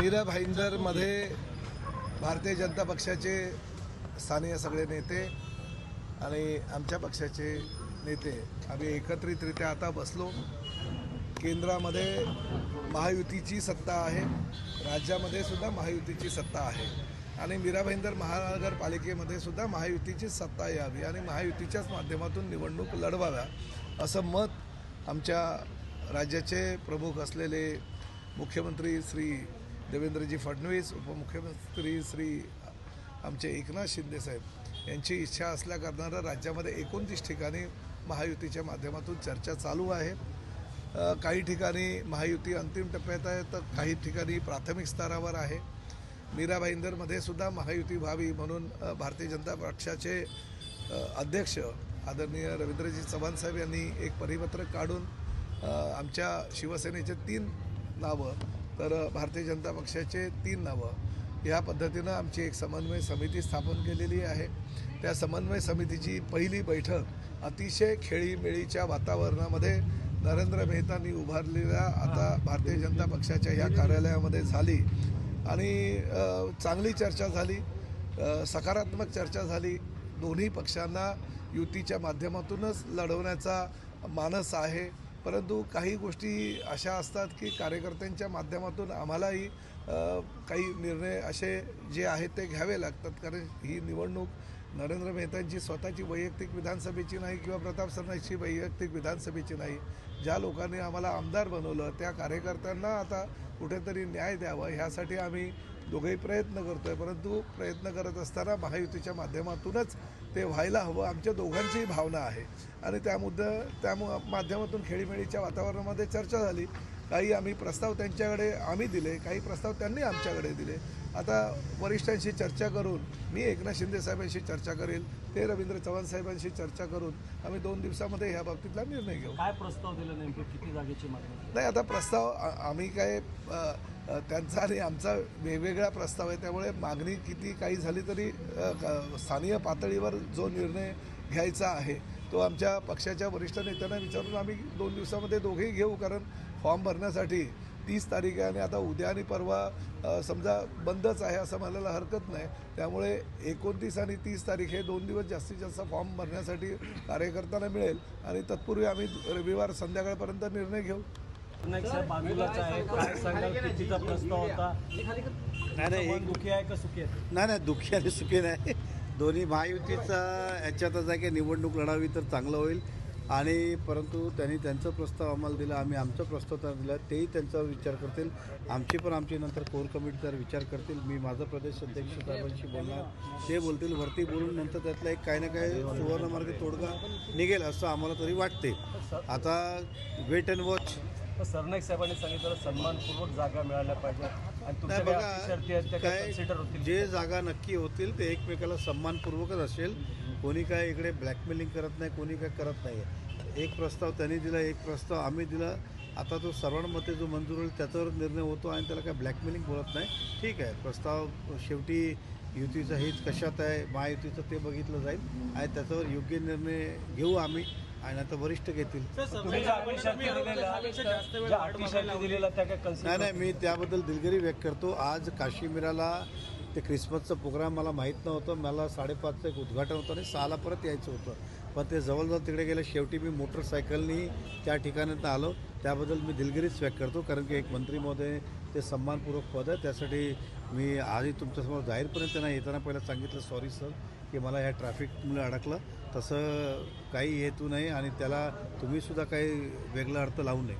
मीरा भाईंदरमध्ये भारतीय जनता पक्षाचे स्थानीय सगळे नेते आणि आमच्या पक्षाचे नेते. आम्ही एकत्रितरित्या आता बसलो. केंद्रामध्ये महायुतीची सत्ता आहे. राज्यामध्ये सुद्धा महायुतीची सत्ता आहे. आणि मीरा भाईंदर महानगरपालिकेमध्ये सुद्धा महायुतीची सत्ता यावी आणि महायुतीच्याच माध्यमातून निवडणूक लढवाव्या असं मत आमच्या राज्याचे प्रमुख असलेले मुख्यमंत्री श्री देवेंद्रजी फडणवीस उपमुख्यमंत्री श्री आमचे एकनाथ शिंदेसाहेब यांची इच्छा असल्याकारणानं राज्यामध्ये एकोणतीस ठिकाणी महायुतीच्या माध्यमातून चर्चा चालू आहे. काही ठिकाणी महायुती अंतिम टप्प्यात आहे तर काही ठिकाणी प्राथमिक स्तरावर आहे. मीरा भाईंदरमध्ये सुद्धा महायुती व्हावी म्हणून भारतीय जनता पक्षाचे अध्यक्ष आदरणीय रवींद्रजी चव्हाण साहेब यांनी एक परिपत्रक काढून आमच्या शिवसेनेचे तीन नावं तर भारतीय जनता पक्षाचे तीन नावं. या पद्धतीनं आमची एक समन्वय समिती स्थापन केलेली आहे. त्या समन्वय समितीची पहिली बैठक अतिशय खेळीमेळीच्या वातावरणामध्ये नरेंद्र मेहतांनी उभारलेल्या आता भारतीय जनता पक्षाच्या या कार्यालयामध्ये झाली. आणि चांगली चर्चा झाली. सकारात्मक चर्चा झाली. दोन्ही पक्षांना युतीच्या माध्यमातूनच लढवण्याचा मानस आहे. परंतु काही गोष्टी अशा असतात की कार्यकर्त्यांच्या माध्यमातून आम्हालाही काही निर्णय असे जे आहेत ते घ्यावे लागतात. कारण ही निवडणूक नरेंद्र मेहतांची स्वतःची वैयक्तिक विधानसभेची नाही किंवा प्रताप सरनाईची वैयक्तिक विधानसभेची नाही. ज्या लोकांनी आम्हाला आमदार बनवलं त्या कार्यकर्त्यांना आता कुठेतरी न्याय द्यावा. ह्यासाठी आम्ही दोघेही प्रयत्न करतोय परंतु प्रयत्न करत असताना महायुतीच्या माध्यमातूनच ते व्हायला हवं. आमच्या दोघांचीही भावना आहे. आणि त्या मुद्दा त्या माध्यमातून खेळीमेळीच्या वातावरणामध्ये चर्चा झाली. काही आम्ही प्रस्ताव त्यांच्याकडे आम्ही दिले काही प्रस्ताव त्यांनी आमच्याकडे दिले. आता वरिष्ठांशी चर्चा करून मी एकनाथ शिंदे साहेबांशी चर्चा करेल ते रवींद्र चव्हाण साहेबांशी चर्चा करून आम्ही दोन दिवसामध्ये ह्या बाबतीतला निर्णय घेऊ. काय प्रस्ताव दिला नेमकं? किती जागेची मागणी? नाही आता प्रस्ताव आम्ही काय त्यांचा आणि आमचा वेगवेगळा प्रस्ताव आहे त्यामुळे मागणी किती काही झाली तरी स्थानीय पातळीवर जो निर्णय घ्यायचा आहे तो आमच्या पक्षाच्या वरिष्ठ नेत्यांना विचारून आम्ही दोन दिवसामध्ये दोघेही घेऊ कारण फॉर्म भरण्यासाठी तीस तारीख आहे आणि आता उद्या आणि परवा समजा बंदच आहे असं म्हणायला हरकत नाही. त्यामुळे एकोणतीस आणि तीस तारीख हे दोन दिवस जास्तीत जास्त फॉर्म भरण्यासाठी कार्यकर्त्यांना मिळेल आणि तत्पूर्वी आम्ही रविवार संध्याकाळपर्यंत निर्णय घेऊ. नाही साहेब बाजूलाच आहे. काय सांगाल? कितीचा प्रस्ताव होता? नाही नाही मन एक दुखी आहे का सुखी आहे? नाही नाही दुःखी आणि सुखी नाही. दोन्ही महायुतीचा याच्यातच आहे की निवडणूक लढावी तर चांगलं होईल. आणि परंतु त्यांनी त्यांचा प्रस्ताव आम्हाला दिला आम्ही आमचा प्रस्ताव त्यांना दिला तेही त्यांचा विचार करतील. आमची पण आमची नंतर कोर कमिटीचा विचार करतील. मी माझा प्रदेश अध्यक्ष साहेबांशी बोलणार. ते बोलतील वरती बोलून नंतर त्यातला एक काही ना काही सुवर्णमार्ग तोडगा निघेल असं आम्हाला तरी वाटते. आता वेट अँड वॉच तर सरनाईक साहेबांनी सांगितलं सन्मानपूर्वक जागा मिळाल्या पाहिजे आणि बघा काय जे जागा नक्की होतील ते एकमेकाला सन्मानपूर्वकच असेल. कोणी काय इकडे ब्लॅकमेलिंग करत नाही कोणी काय करत नाही एक प्रस्ताव त्यांनी दिला एक प्रस्ताव आम्ही दिला. आता तो सर्वांमध्ये जो मंजूर होईल त्याच्यावर निर्णय होतो आणि त्याला काय ब्लॅकमेलिंग बोलत नाही. ठीक आहे प्रस्ताव शेवटी युतीचं हित कशात आहे महायुतीचं ते बघितलं जाईल. आणि त्याच्यावर योग्य निर्णय घेऊ आम्ही आणि आता वरिष्ठ घेतील. नाही नाही मी त्याबद्दल दिलगिरी व्यक्त करतो. आज काश्मीराला ते ख्रिसमसचं प्रोग्राम मला माहीत नव्हतं. मला साडेपाचचं एक उद्घाटन होतं आणि सहाला परत यायचं होतं. पण ते जवळजवळ तिकडे गेलं शेवटी मी मोटरसायकलनी त्या ठिकाणात आलो. त्याबद्दल मी दिलगिरीच व्यक्त करतो कारण की एक मंत्री महोदय ते सन्मानपूर्वक पद आहे. त्यासाठी मी आधी तुमच्यासमोर जाहीरपणे त्यांना येताना पहिलं सांगितलं सॉरी सर की मला ह्या ट्रॅफिकमुळे अडकलं. तसं काही हेतू नाही आणि त्याला तुम्हीसुद्धा काही वेगळा अर्थ लावू नये.